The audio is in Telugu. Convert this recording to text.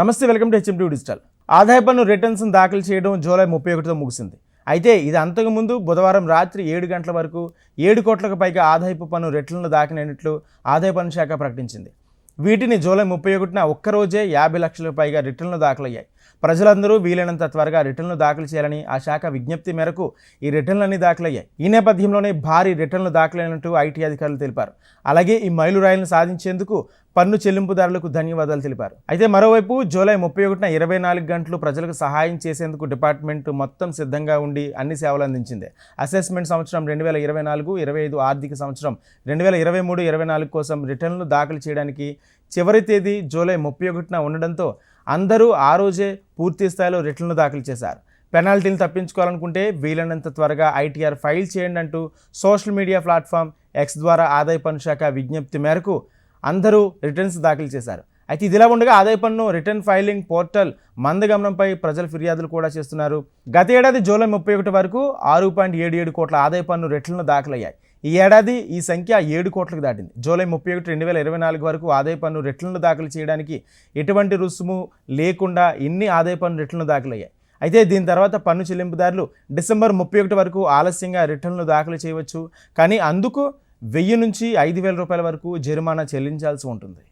నమస్తే వెల్కమ్ టు హెచ్ఎం డిజిటల్. ఆదాయ పన్ను రిటర్న్స్ దాఖలు చేయడం జూలై ముప్పై ఒకటితో ముగిసింది. అయితే ఇది అంతకుముందు బుధవారం రాత్రి ఏడు గంటల వరకు ఏడు కోట్లకు పైగా ఆదాయపు పన్ను రిటర్న్లు దాఖలైనట్లు ఆదాయ పన్ను శాఖ ప్రకటించింది. వీటిని జూలై ముప్పై ఒకటిన ఒక్కరోజే యాభై లక్షలకు పైగా రిటర్న్లు దాఖలయ్యాయి. ప్రజలందరూ వీలైనంత త్వరగా రిటర్న్లు దాఖలు చేయాలని ఆ శాఖ విజ్ఞప్తి మేరకు ఈ రిటర్న్లన్నీ దాఖలయ్యాయి. ఈ నేపథ్యంలోనే భారీ రిటర్న్లు దాఖలైనట్టు ఐటీ అధికారులు తెలిపారు. అలాగే ఈ మైలురాయిలను సాధించేందుకు పన్ను చెల్లింపుదారులకు ధన్యవాదాలు తెలిపారు. అయితే మరోవైపు జూలై ముప్పై ఒకటిన ఇరవై నాలుగు గంటలు ప్రజలకు సహాయం చేసేందుకు డిపార్ట్మెంట్ మొత్తం సిద్ధంగా ఉండి అన్ని సేవలు అందించింది. అసెస్మెంట్ సంవత్సరం రెండు వేల ఇరవై నాలుగు ఇరవై ఐదు ఆర్థిక సంవత్సరం రెండు వేల ఇరవై మూడు ఇరవై నాలుగు కోసం రిటర్న్లు దాఖలు చేయడానికి చివరి తేదీ జూలై ముప్పై ఒకటిన ఉండడంతో అందరూ ఆ రోజే పూర్తి స్థాయిలో రిటర్న్లు దాఖలు చేశారు. పెనాల్టీలు తప్పించుకోవాలనుకుంటే వీలైనంత త్వరగా ఐటీఆర్ ఫైల్ చేయండి అంటూ సోషల్ మీడియా ప్లాట్ఫామ్ ఎక్స్ ద్వారా ఆదాయ పన్ను శాఖ విజ్ఞప్తి మేరకు అందరూ రిటర్న్స్ దాఖలు చేశారు. అయితే ఇదిలా ఉండగా ఆదాయ పన్ను రిటర్న్ ఫైలింగ్ పోర్టల్ మందగమనంపై ప్రజలు ఫిర్యాదులు కూడా చేస్తున్నారు. గత ఏడాది జూలై ముప్పై ఒకటి వరకు ఆరు పాయింట్ ఏడు ఏడు కోట్ల ఆదాయ పన్ను రిటర్న్లు దాఖలయ్యాయి. ఈ ఏడాది ఈ సంఖ్య ఏడు కోట్లకు దాటింది. జూలై ముప్పై ఒకటి రెండు వేల ఇరవై నాలుగు వరకు ఆదాయ పన్ను రిటర్న్లు దాఖలు చేయడానికి ఎటువంటి రుసుము లేకుండా ఇన్ని ఆదాయ పన్ను రిటర్న్లు దాఖలయ్యాయి. అయితే దీని తర్వాత పన్ను చెల్లింపుదారులు డిసెంబర్ ముప్పై ఒకటి వరకు ఆలస్యంగా రిటర్న్లు దాఖలు చేయవచ్చు. కానీ అందుకు వెయ్యి నుంచి ఐదు వేల రూపాయల వరకు జరిమానా చెల్లించాల్సి ఉంటుంది.